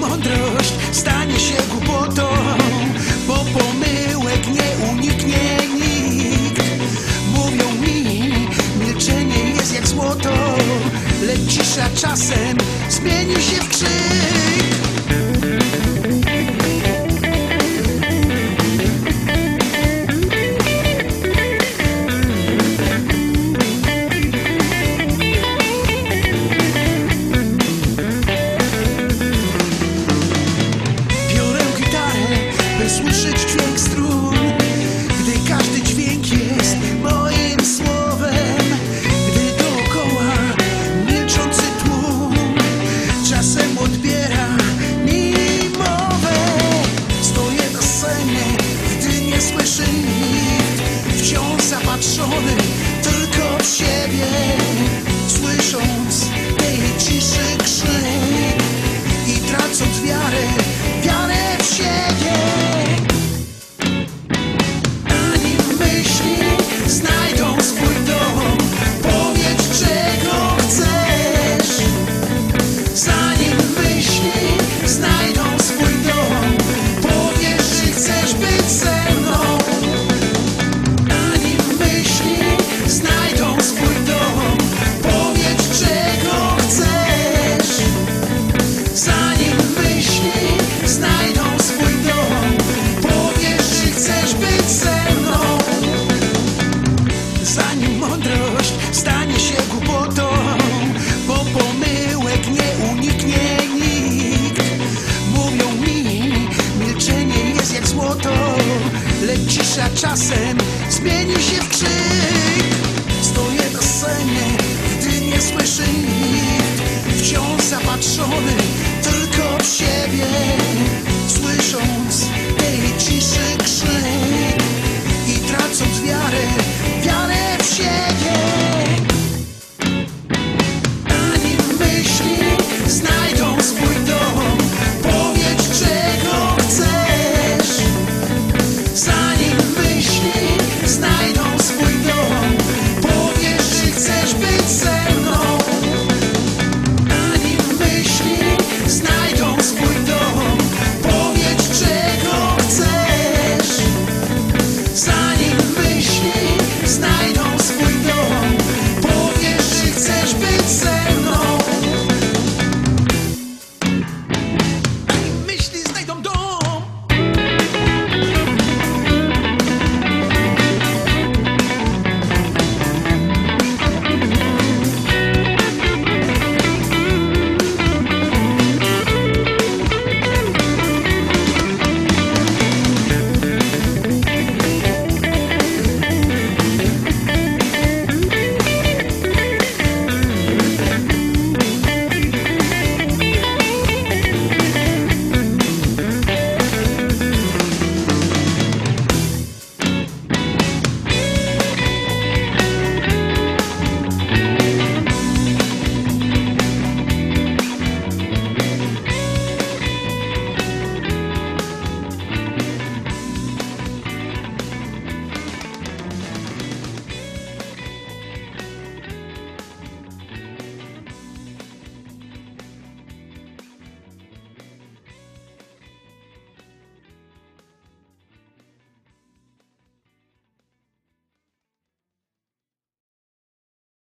mądrość stanie się głupotą, bo pomyłek nie uniknie nikt. Mówią mi, milczenie jest jak złoto, lecz cisza czasem zmieni się w krzyk. cisza czasem zmieni się w krzyk. Stoję na scenie, gdy nie słyszy nikt. Wciąż zapatrzony tylko w siebie.